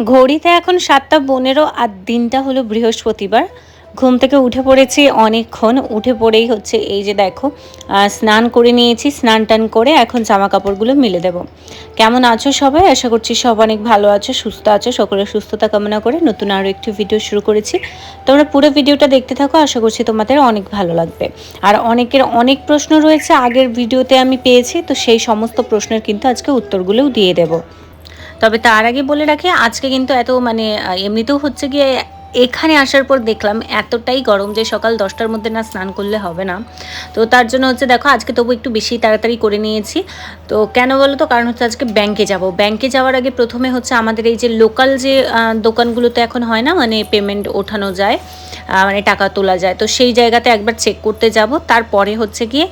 ঘড়িতে এখন সাতটা পনেরো আর দিনটা হলো বৃহস্পতিবার। ঘুম থেকে উঠে পড়েছি অনেকক্ষণ। উঠে পড়েই হচ্ছে এই যে দেখো স্নান করে নিয়েছি, স্নান টান করে এখন জামা কাপড়গুলো মিলে দেব। কেমন আছো সবাই? আশা করছি সব অনেক ভালো আছো, সুস্থ আছো। সকলের সুস্থতা কামনা করে নতুন আরও একটি ভিডিও শুরু করেছি। তোমরা পুরো ভিডিওটা দেখতে থাকো, আশা করছি তোমাদের অনেক ভালো লাগবে। আর অনেকের অনেক প্রশ্ন রয়েছে, আগের ভিডিওতে আমি পেয়েছি, তো সেই সমস্ত প্রশ্নের কিন্তু আজকে উত্তরগুলোও দিয়ে দেবো। তবে তার আগে বলে রাখি আজকে কিন্তু এত মানে এমনিতেও হচ্ছে গিয়ে এখানে আসার পর দেখলাম এতটাই গরম যে সকাল দশটার মধ্যে না স্নান করলে হবে না। তো তার জন্য হচ্ছে দেখো, আজকে তবু একটু বেশি তাড়াতাড়ি করে নিয়েছি। তো কেন বলো তো? কারণ হচ্ছে আজকে ব্যাংকে যাব। ব্যাংকে যাওয়ার আগে প্রথমে হচ্ছে আমাদের এই যে লোকাল যে দোকানগুলোতে এখন হয় না মানে পেমেন্ট ওঠানো যায় মানে টাকা তোলা যায়, তো সেই জায়গাতে একবার চেক করতে যাব। তারপরে হচ্ছে গিয়ে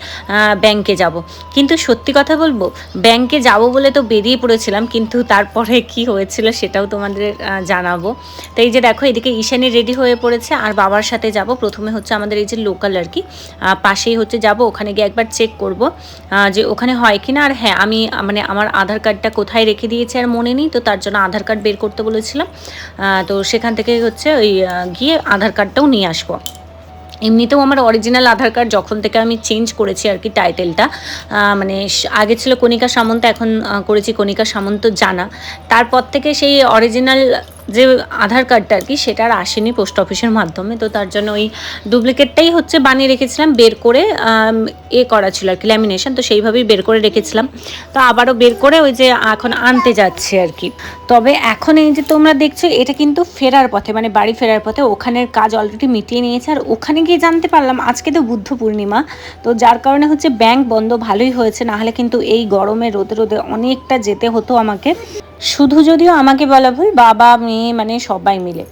ব্যাংকে যাব। কিন্তু সত্যি কথা বলব ব্যাংকে যাব বলে তো বেরিয়ে পড়েছিলাম, কিন্তু তারপরে কি হয়েছিল সেটাও তোমাদের জানাব। তো এই যে দেখো, এদিকে ঈশানি রেডি হয়ে পড়েছে, আর বাবার সাথে যাব। প্রথমে হচ্ছে আমাদের এই যে লোকাল আর কি। পাশেই হচ্ছে যাব, ওখানে গিয়ে একবার চেক করব যে ওখানে হয় কি না আর হ্যাঁ আমি মানে আমার আধার কার্ডটা কোথায় রেখে দিয়েছি আর মনে নেই, তো তার জন্য আধার কার্ড বের করতে বলেছিলাম। তো সেখান থেকে হচ্ছে ওই গিয়ে আধার কার্ডটাও নিয়ে আসব। এমনিতেও আমার অরিজিনাল আধার কার্ড যখন থেকে আমি চেঞ্জ করেছি আর কি টাইটেলটা মানে আগে ছিল কণিকা সামন্ত, এখন করেছি কণিকা সামন্ত জানা। তারপর থেকে সেই অরিজিনাল যে আধার কার্ডটা আর কি, সেটা আর আসেনি পোস্ট অফিসের মাধ্যমে। তো তার জন্য ওই ডুপ্লিকেটটাই হচ্ছে বানিয়ে রেখেছিলাম, বের করে এ করা ছিল আর কি ল্যামিনেশন তো সেইভাবেই বের করে রেখেছিলাম। তো আবারও বের করে ওই যে এখন আনতে যাচ্ছে আর কি। তবে এখন এই যে তোমরা দেখছ, এটা কিন্তু ফেরার পথে মানে বাড়ি ফেরার পথে ওখানের কাজ অলরেডি মিটিয়ে নিয়েছে। আর ওখানে গিয়ে জানতে পারলাম, আজকে তো বুদ্ধ পূর্ণিমা, তো যার কারণে হচ্ছে ব্যাংক বন্ধ ভালোই হয়েছে, নাহলে কিন্তু এই গরমে রোদে রোদে অনেকটা যেতে হতো আমাকে। শুধু যদিও আমাকে বলা ভুল, বাবা, মেয়ে মানে সবাই মিলে।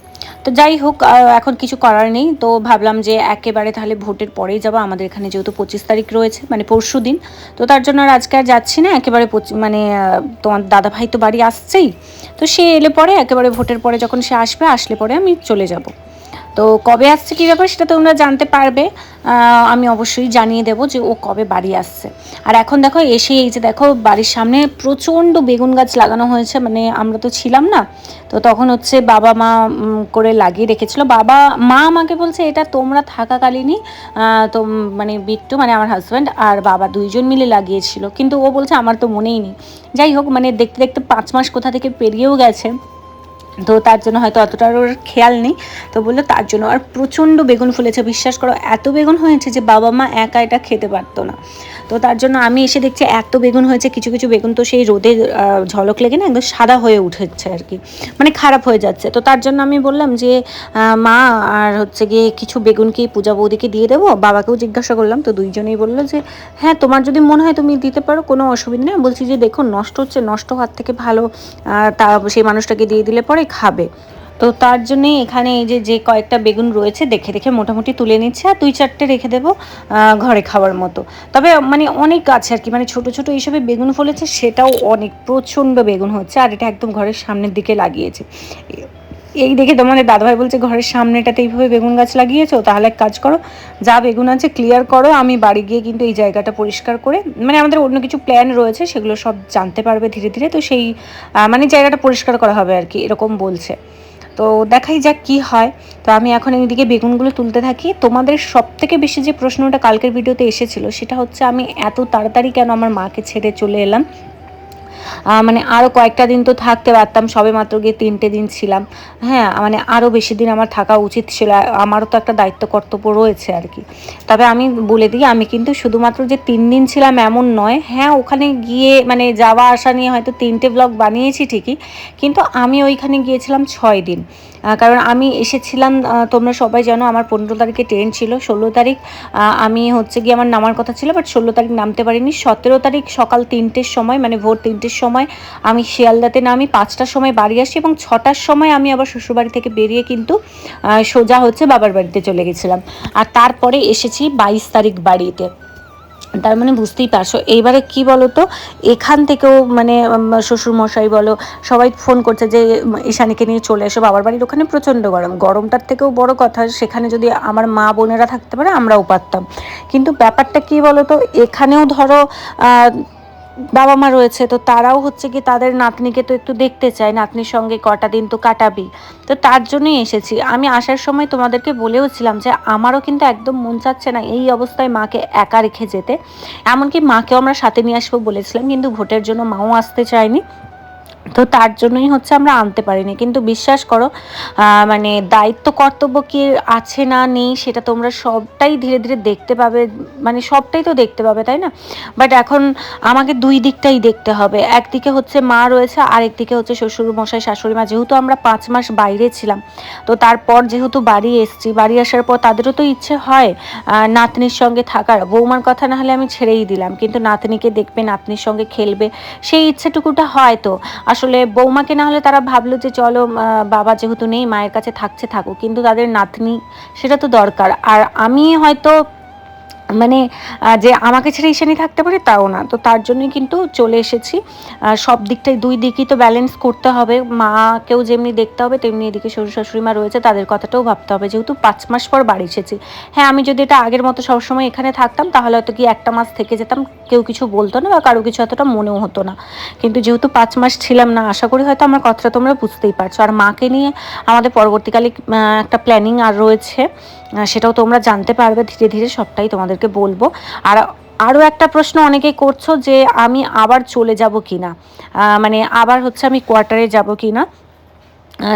তো যাই হোক এখন কিছু করার নেই। তো ভাবলাম যে একেবারে তাহলে ভোটের পরেই যাব। আমাদের এখানে যেহেতু পঁচিশ তারিখ রয়েছে মানে পরশু দিন। তো তার জন্য আর আজকে আর যাচ্ছি না। একেবারে মানে তোমার দাদাভাই তো বাড়ি আসছেই। তো সে এলে পরে, একেবারে ভোটের পরে যখন সে আসবে, আসলে পরে আমি চলে যাব। তো কবে আসছে কী ব্যাপার সেটা তোমরা জানতে পারবে। আমি অবশ্যই জানিয়ে দেবো যে ও কবে বাড়ি আসছে। আর এখন দেখো এসে এই যে দেখো বাড়ির সামনে প্রচণ্ড বেগুন গাছ লাগানো হয়েছে মানে আমরা তো ছিলাম না। তো তখন হচ্ছে বাবা মা করে লাগিয়ে রেখেছিল। বাবা, মা আমাকে বলছে, এটা তোমরা থাকাকালীনই তো মানে বিট্টু মানে আমার হাজব্যান্ড আর বাবা দুইজন মিলে লাগিয়েছিল। কিন্তু ও বলছে, আমার তো মনেই নেই। যাই হোক মানে দেখতে দেখতে পাঁচ মাস কোথা থেকে পেরিয়েও গেছে। তো তার জন্য হয়তো অতটা ওর খেয়াল নেই। তো বলল, তার জন্য আর প্রচণ্ড বেগুন ফুলেছে, বিশ্বাস করো, এত বেগুন হয়েছে যে বাবা মা একা এটা খেতে পারতো না। তো তার জন্য আমি এসে দেখছি এত বেগুন হয়েছে, কিছু কিছু বেগুন তো সেই রোদে ঝলক লেগে না একদম সাদা হয়ে উঠেছে আর কি মানে খারাপ হয়ে যাচ্ছে। তো তার জন্য আমি বললাম যে মা, আর হচ্ছে গিয়ে কিছু বেগুন কি পূজা বৌদিকে দিয়ে দেবো? বাবাকেও জিজ্ঞাসা করলাম, তো দুইজনেই বলল যে হ্যাঁ তোমার যদি মনে হয় তুমি দিতে পারো, কোনো অসুবিধা নেই। বলছি যে দেখো নষ্ট হচ্ছে, নষ্ট হওয়ার থেকে ভালো তা, সেই মানুষটাকে দিয়ে দিলে পরে খাবে। তো তার জন্যে এখানে এই যে যে কয়েকটা বেগুন রয়েছে, দেখে দেখে মোটামুটি তুলে নিচ্ছে আর দুই চারটে রেখে দেব ঘরে খাওয়ার মতো। তবে মানে অনেক আছে আর কি মানে ছোট ছোট এইসবে বেগুন ফলেছে, সেটাও অনেক, প্রচণ্ড বেগুন হচ্ছে আর এটা একদম ঘরের সামনের দিকে লাগিয়েছে। এই দেখে তোমাদের দাদাভাই বলছে, ঘরের সামনেটাতে এইভাবে বেগুন গাছ লাগিয়েছো, তাহলে এক কাজ করো, যা বেগুন আছে ক্লিয়ার করো, আমি বাড়ি গিয়ে কিন্তু এই জায়গাটা পরিষ্কার করে মানে আমাদের অন্য কিছু প্ল্যান রয়েছে, সেগুলো সব জানতে পারবে ধীরে ধীরে, তো সেই মানে জায়গাটা পরিষ্কার করা হবে আর কি, এরকম বলছে। তো দেখাই যাক কি হয়। তো আমি এখন এইদিকে বেগুনগুলো তুলতে থাকি। তোমাদের সব থেকে বেশি যে প্রশ্নটা কালকের ভিডিওতে এসেছিল, সেটা হচ্ছে আমি এত তাড়াতাড়ি কেন আমার মাকে ছেড়ে চলে এলাম? মানে আরও কয়েকটা দিন তো থাকতে পারতাম, সবে মাত্র গিয়ে তিনটে দিন ছিলাম। হ্যাঁ মানে আরও বেশি দিন আমার থাকা উচিত ছিল, আমারও তো একটা দায়িত্ব কর্তব্য রয়েছে আর কি। তবে আমি বলে দিই, আমি কিন্তু শুধুমাত্র যে তিন দিন ছিলাম এমন নয় হ্যাঁ ওখানে গিয়ে মানে যাওয়া আসা নিয়ে হয়তো তিনটে ব্লগ বানিয়েছি ঠিকই, কিন্তু আমি ওইখানে গিয়েছিলাম ছয় দিন। কারণ আমি এসেছিলাম তোমরা সবাই জানো আমার পনেরো তারিখে ট্রেন ছিল, ষোলো তারিখ আমি হচ্ছে গিয়ে আমার নামার কথা ছিল বাট ষোলো তারিখ নামতে পারিনি। সতেরো তারিখ সকাল তিনটের সময় মানে ভোর তিনটের সময় আমি শিয়ালদাতে নামি, পাঁচটার সময় বাড়ি আসি এবং ছটার সময় আমি আবার শ্বশুরবাড়ি থেকে বেরিয়ে কিন্তু সোজা হচ্ছে বাবার বাড়িতে চলে গেছিলাম। আর তারপরে এসেছি বাইশ তারিখ বাড়িতে। তার মানে বুঝতেই পারছ। এইবারে কি বলো তো এখান থেকেও মানে শ্বশুরমশাই বলো, সবাই ফোন করছে যে, ঈশানীকে নিয়ে চলে এসো, বাবার বাড়ির ওখানে প্রচণ্ড গরম। গরমটার থেকেও বড় কথা, সেখানে যদি আমার মা বোনেরা থাকতে পারে, আমরাও পারতাম। কিন্তু ব্যাপারটা কি বলো তো এখানেও ধরো বাবা মা রয়েছে, তো তারাও হচ্ছে কি তাদের নাতনিকে তো একটু দেখতে চায়, নাতনির সঙ্গে কটা দিন তো কাটাবি। তো তার জন্যই এসেছি। আমি আসার সময় তোমাদেরকে বলেওছিলাম যে আমারও কিন্তু একদম মন চাচ্ছে না এই অবস্থায় মাকে একা রেখে যেতে। এমনকি মাকেও আমরা সাথে নিয়ে আসব বলেছিলাম, কিন্তু ভোটের জন্য মাও আসতে চায়নি। তো তার জন্যই হচ্ছে আমরা আনতে পারিনি। কিন্তু বিশ্বাস করো মানে দায়িত্ব কর্তব্য কি আছে না নেই সেটা তোমরা সবটাই ধীরে ধীরে দেখতে পাবে মানে সবটাই তো দেখতে পাবে, তাই না? বাট এখন আমাকে দুই দিকটাই দেখতে হবে। একদিকে হচ্ছে মা রয়েছে, আরেকদিকে হচ্ছে শ্বশুর মশাই শাশুড়ি মা। যেহেতু আমরা পাঁচ মাস বাইরে ছিলাম, তো তারপর যেহেতু বাড়ি এসছি, বাড়ি আসার পর তাদেরও তো ইচ্ছে হয় নাতনির সঙ্গে থাকার। বৌমার কথা না হলে আমি ছেড়েই দিলাম। কিন্তু নাতনিকে দেখবে, নাতনির সঙ্গে খেলবে, সেই ইচ্ছেটুকুটা হয় তো আসলে বৌমাকে না হলে তারা ভাবলো যে চলো বাবা যেহেতু নেই, মায়ের কাছে থাকছে, থাকুক। কিন্তু তাদের নাতনি, সেটা তো দরকার। আর আমি হয়তো মানে যে আমাকে ছেড়ে ঈশানি থাকতে পারে তাও না। তো তার জন্যই কিন্তু চলে এসেছি। সব দিকটাই দুই দিকই তো ব্যালেন্স করতে হবে। মাকেও যেমনি দেখতে হবে, তেমনি এদিকে শ্বশুর শাশুড়ি মা রয়েছে, তাদের কথাটাও ভাবতে হবে। যেহেতু পাঁচ মাস পর বাড়ি এসেছি। হ্যাঁ আমি যদি এটা আগের মতো সবসময় এখানে থাকতাম, তাহলে হয়তো কি একটা মাস থেকে যেতাম, কেউ কিছু বলতো না বা কারও কিছু অতটা মনেও হতো না। কিন্তু যেহেতু পাঁচ মাস ছিলাম না, আশা করি হয়তো আমার কথাটা তোমরা বুঝতেই পারছ। আর মাকে নিয়ে আমাদের পরবর্তীকালে একটা প্ল্যানিং আর রয়েছে। সেটাও তোমরা জানতে পারবে, ধীরে ধীরে সবটাই তোমাদেরকে বলব। আর আরও একটা প্রশ্ন অনেকেই করছ যে আমি আবার চলে যাব কি না মানে আবার হচ্ছে আমি কোয়ার্টারে যাব কি না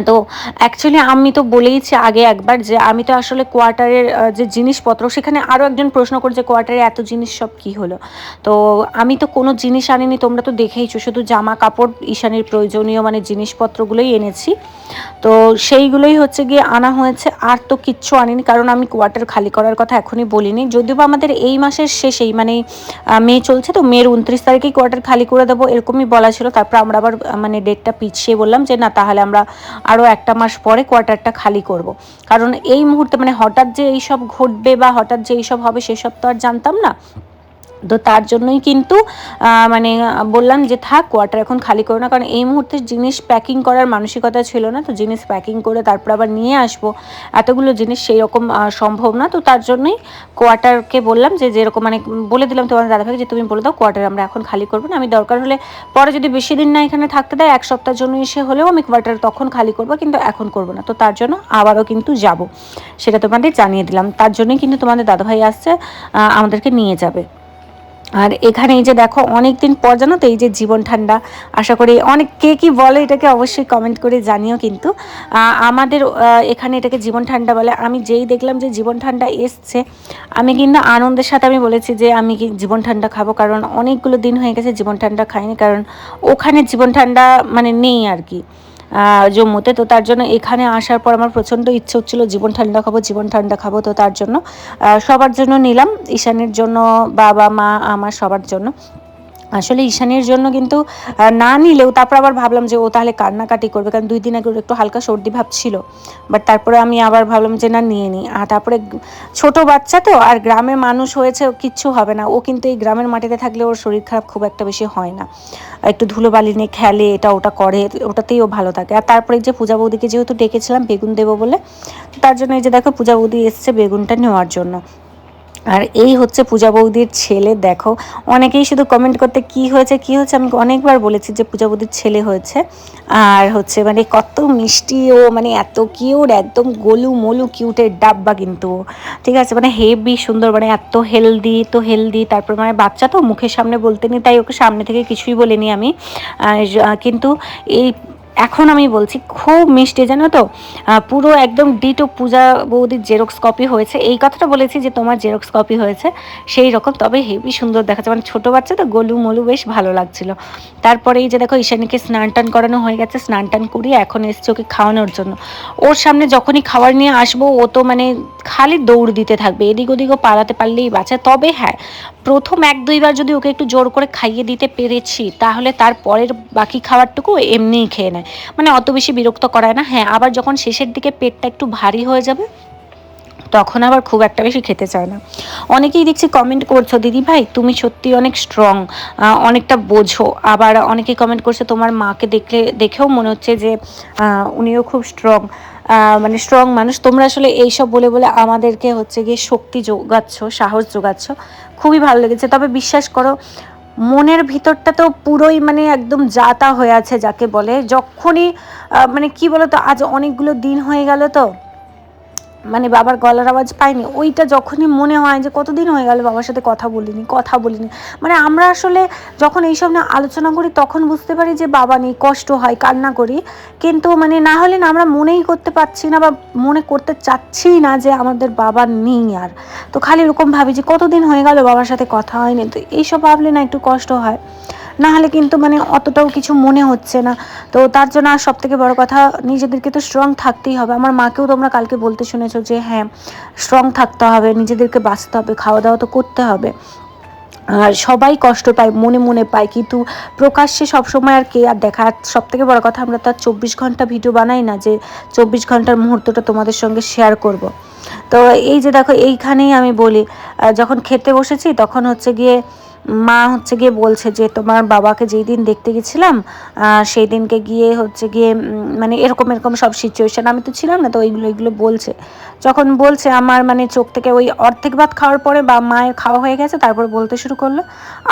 তো অ্যাকচুয়ালি আমি তো বলেইছি আগে একবার যে আমি তো আসলে কোয়ার্টারের যে জিনিসপত্র, সেখানে আরও একজন প্রশ্ন করছে কোয়ার্টারে এত জিনিস সব কি হলো? তো আমি তো কোনো জিনিস আনিনি, তোমরা তো দেখেইছো, শুধু জামা কাপড়, ঈশানির প্রয়োজনীয় মানে জিনিসপত্রগুলোই এনেছি। তো সেইগুলোই হচ্ছে গিয়ে আনা হয়েছে, আর তো কিচ্ছু আনিনি, কারণ আমি কোয়ার্টার খালি করার কথা এখনই বলিনি। যদিও আমাদের এই মাসের শেষেই মানে মে চলছে, তো মের উনত্রিশ তারিখেই কোয়ার্টার খালি করে দেবো, এরকমই বলা ছিল, তারপর আমরা আবার মানে ডেটটা পিছিয়ে বললাম যে না, তাহলে আমরা আরও একটা মাস পরে কোয়ার্টারটা খালি করব। কারণ এই মুহূর্তে মানে হঠাৎ যে এইসব ঘটবে বা হঠাৎ যে এইসব হবে সেসব তো আর জানতাম না তো তার জন্যই কিন্তু মানে বললাম যে থাক কোয়ার্টার এখন খালি করো না। কারণ এই মুহূর্তে জিনিস প্যাকিং করার মানসিকতা ছিল না, তো জিনিস প্যাকিং করে তারপর আবার নিয়ে আসব। এতগুলো জিনিস সেই রকম সম্ভব না। তো তার জন্যই কোয়ার্টারকে বললাম যে যেরকম মানে বলে দিলাম তোমার দাদাভাই যে তুমি বলে দাও কোয়ার্টার আমরা এখন খালি করব না। আমি দরকার হলে পরে যদি বেশি দিন না এখানে থাকতে দেয়, এক সপ্তাহের জন্য এসে হলেও আমি কোয়ার্টার তখন খালি করব, কিন্তু এখন করব না। তো তার জন্য আবারও কিন্তু যাব। সেটা তোমাদের জানিয়ে দিলাম। তার জন্যই কিন্তু তোমাদের দাদাভাই আসছে আমাদেরকে নিয়ে যাবে। আর এখানে এই যে দেখো অনেক দিন পর জানো তো এই যে জীবন ঠান্ডা, আশা করি অনেক কে কী বলে এটাকে অবশ্যই কমেন্ট করে জানিও কিন্তু। আমাদের এখানে এটাকে জীবন ঠান্ডা বলে। আমি যেই দেখলাম যে জীবন ঠান্ডা এসছে, আমি কিন্তু আনন্দের সাথে আমি বলেছি যে আমি কি জীবন ঠান্ডা খাব, কারণ অনেকগুলো দিন হয়ে গেছে জীবন ঠান্ডা খাইনি, কারণ ওখানে জীবন ঠান্ডা মানে নেই আর কি। জম্মুতে। তো তার জন্য এখানে আসার পর আমার প্রচণ্ড ইচ্ছে হচ্ছিল, জীবন ঠান্ডা খাব, জীবন ঠান্ডা খাব। তো তার জন্য সবার জন্য নিলাম। ঈশানের জন্য বাবা, মা, আমার সবার জন্য। আসলে ঈশানের জন্য কিন্তু না নিলেও তারপর আবার ভাবলাম যে ও তাহলে কান্নাকাটি করবে, কারণ দুই দিন আগে ওর একটু হালকা সর্দি ভাব ছিল। বাট তারপরে আমি আবার ভাবলাম যে না, নিয়ে নিই। আর তারপরে ছোট বাচ্চা তো, আর গ্রামের মানুষ হয়েছে কিচ্ছু হবে না। ও কিন্তু এই গ্রামের মাটিতে থাকলে ওর শরীর খারাপ খুব একটা বেশি হয় না। একটু ধুলোবালি নিয়ে খেলে, এটা ওটা করে, ওটাতেই ও ভালো থাকে। আর তারপরে যে পূজা বৌদিকে যেহেতু ডেকেছিলাম বেগুন দেবো বলে, তার জন্য এই যে দেখো পূজা বৌদি এসছে বেগুনটা নেওয়ার জন্য। আর এই হচ্ছে পূজা বৌদির ছেলে, দেখো। অনেকেই শুধু কমেন্ট করতে, কি হয়েছে কি হয়েছে? আমি অনেকবার বলেছি যে পূজা বৌদির ছেলে হয়েছে। আর হচ্ছে মানে কত মিষ্টি ও মানে এত কিউট একদম গোলু মলু কিউটের ডাব্বা কিন্তু ঠিক আছে? মানে হেভি সুন্দর মানে এত হেলদি তো হেলদি তারপর মানে বাচ্চা তো মুখের সামনে বলতে নি তাই ওকে সামনে থেকে কিছুই বলিনি আমি। কিন্তু এই এখন আমি বলছি, খুব মিষ্টি, জানো তো? পুরো একদম ডিটো পূজা বৌদির জেরক্স কপি হয়েছে। এই কথাটা বলেছি যে তোমার জেরক্স কপি হয়েছে, সেই রকম, তবে হেভি সুন্দর দেখাচ্ছে। মানে ছোটো বাচ্চা তো গলু মলু বেশ ভালো লাগছিল। তারপরে এই যে দেখো, ঈশানীকে স্নান টান করানো হয়ে গেছে, স্নান টান করিয়ে এখন এসছে ওকে খাওয়ানোর জন্য। ওর সামনে যখনই খাবার নিয়ে আসব, ও তো মানে খালি দৌড় দিতে থাকবে, এদিক ওদিকও পালাতে পারলেই বাঁচে। তবে হ্যাঁ প্রথম এক দুইবার যদি ওকে একটু জোর করে খাইয়ে দিতে পেরেছি, তাহলে তার পরের বাকি খাবারটুকু এমনিই খেয়ে নেয়। মানে অত বেশি বিরক্ত করায় না। হ্যাঁ আবার যখন শেষের দিকে পেটটা একটু ভারী হয়ে যাবে, তখন আবার খুব একটা বেশি খেতে চায় না। অনেকেই দেখছি কমেন্ট করছ, দিদি ভাই, তুমি সত্যি অনেক স্ট্রং অনেকটা বোঝো। আবার অনেকেই কমেন্ট করছে, তোমার মাকে দেখলে, দেখেও মনে হচ্ছে যে উনিও খুব স্ট্রং মানে স্ট্রং মানুষ। তোমরা আসলে এইসব বলে বলে আমাদেরকে হচ্ছে গিয়ে শক্তি যোগাচ্ছ, সাহস যোগাচ্ছ। খুবই ভালো লেগেছে। তবে বিশ্বাস করো মনের ভিতরটা তো পুরোই মানে একদম যাতা হয়ে আছে যাকে বলে। যখনই মানে কি বলতো, আজ অনেকগুলো দিন হয়ে গেল তো। মানে বাবার গলার আওয়াজ পাইনি। ওইটা যখনই মনে হয় যে কতদিন হয়ে গেল বাবার সাথে কথা বলিনি কথা বলিনি। মানে আমরা আসলে যখন এইসব নিয়ে আলোচনা করি, তখন বুঝতে পারি যে বাবা নেই, কষ্ট হয়, কান্না করি। কিন্তু মানে না হলে না আমরা মনেই করতে পারছি না বা মনে করতে চাচ্ছি না যে আমাদের বাবা নেই আর। তো খালি এরকম ভাবি যে কতদিন হয়ে গেল বাবার সাথে কথা হয়নি। তো এইসব ভাবলে না একটু কষ্ট হয়। না হলে কিন্তু মানে অতটাও কিছু মনে হচ্ছে না। তো তার জন্য আর সব থেকে বড় কথা, নিজেদেরকে তো স্ট্রং থাকতেই হবে। আমার মাকেও তোমরা কালকে বলতে শুনেছো যে হ্যাঁ স্ট্রং থাকতে হবে, নিজেদেরকে বাঁচতে হবে খাওয়া দাওয়া তো করতে হবে। আর সবাই কষ্ট পায়, মনে মনে পায়, কিন্তু প্রকাশ্যে সবসময় আর কে আর দেখা। সব থেকে বড় কথা, আমরা তার চব্বিশ ঘণ্টা ভিডিও বানাই না যে, চব্বিশ ঘণ্টার মুহূর্তটা তোমাদের সঙ্গে শেয়ার করব। তো এই যে দেখো, এইখানেই আমি বলি যখন খেতে বসেছি, তখন হচ্ছে গিয়ে মা হচ্ছে গিয়ে বলছে যে, তোমার বাবাকে যেই দিন দেখতে গেছিলাম সেই দিনকে গিয়ে হচ্ছে গিয়ে মানে এরকম এরকম সব সিচুয়েশান আমি তো ছিলাম না, তো ওইগুলো, এগুলো বলছে। যখন বলছে আমার মানে চোখ থেকে ওই অর্ধেক ভাত খাওয়ার পরে বা মায়ের খাওয়া হয়ে গেছে, তারপর বলতে শুরু করল,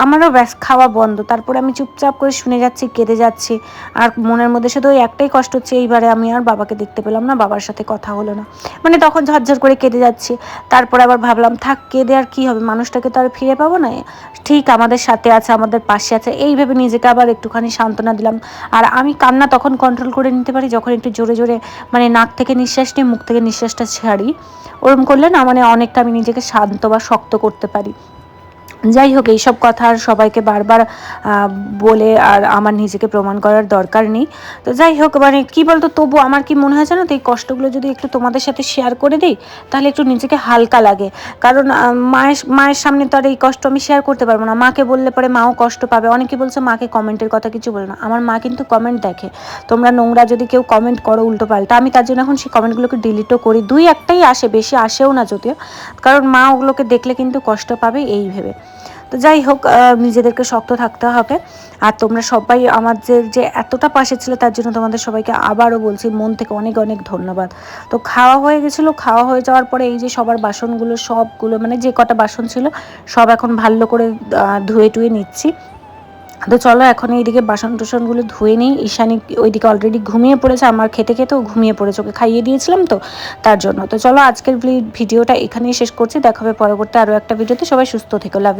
আমারও ব্যাস খাওয়া বন্ধ। তারপরে আমি চুপচাপ করে শুনে যাচ্ছি, কেঁদে যাচ্ছি। আর মনের মধ্যে শুধু ওই একটাই কষ্ট হচ্ছে, এইবারে আমি আর বাবাকে দেখতে পেলাম না, বাবার সাথে কথা হলো না। মানে তখন ঝরঝর করে কেঁদে যাচ্ছি। তারপরে আবার ভাবলাম, থাক, কেঁদে আর কি হবে? মানুষটাকে তো আর ফিরে পাবো না। ঠিক আমাদের সাথে আছে, আমাদের পাশে আছে। এইভাবে নিজেকে আবার একটুখানি সান্ত্বনা দিলাম। আর আমি কান্না তখন কন্ট্রোল করে নিতে পারি, যখন একটু জোরে জোরে মানে নাক থেকে নিঃশ্বাস নিয়ে, মুখ থেকে নিঃশ্বাসটা ছাড়ি। ওরম করলে না মানে অনেকটা আমি নিজেকে শান্ত বা শক্ত করতে পারি। যাই হোক এইসব কথা আর সবাইকে বারবার বলে আর আমার নিজেকে প্রমাণ করার দরকার নেই। তো যাই হোক মানে কি বলতো, তবু আমার কি মনে হয় জানো তো, এই কষ্টগুলো যদি একটু তোমাদের সাথে শেয়ার করে দিই, তাহলে একটু নিজেকে হালকা লাগে। কারণ মায়ের মায়ের সামনে তো আর এই কষ্ট আমি শেয়ার করতে পারব না। মাকে বললে পরে মাও কষ্ট পাবে। অনেকে বলছে, মাকে কমেন্টের কথা কিছু বলে না। আমার মা কিন্তু কমেন্ট দেখে। তোমরা নোংরা যদি কেউ কমেন্ট করো উল্টো পাল্টা। আমি তার জন্য এখন সেই কমেন্টগুলোকে ডিলিটও করি। দুই একটাই আসে, বেশি আসেও না যদিও। কারণ মা ওগুলোকে দেখলে কিন্তু কষ্ট পাবে, এই ভেবে। তো যাই হোক নিজেদেরকে শক্ত থাকতে হবে। আর তোমরা সবাই আমাদের যে এতটা পাশে ছিল, তার জন্য তোমাদের সবাইকে আবারও বলছি, মন থেকে অনেক অনেক ধন্যবাদ। তো খাওয়া হয়ে গেছিল, খাওয়া হয়ে যাওয়ার পরে এই যে সবার বাসনগুলো, সবগুলো মানে যে কটা বাসন ছিল, সব এখন ভালো করে ধুয়ে টুয়ে নিচ্ছি। তো চলো, এখন এইদিকে বাসন টাসনগুলো ধুয়ে নিই। ঈশানি ওইদিকে অলরেডি ঘুমিয়ে পড়েছে, আমার খেতে খেতেও ঘুমিয়ে পড়েছে, ওকে খাইয়ে দিয়েছিলাম তো, তার জন্য। তো চলো, আজকের ভিডিওটা এখানেই শেষ করছি দেখাবে পরবর্তী আরও একটা ভিডিওতে। সবাই সুস্থ থেকো লাভ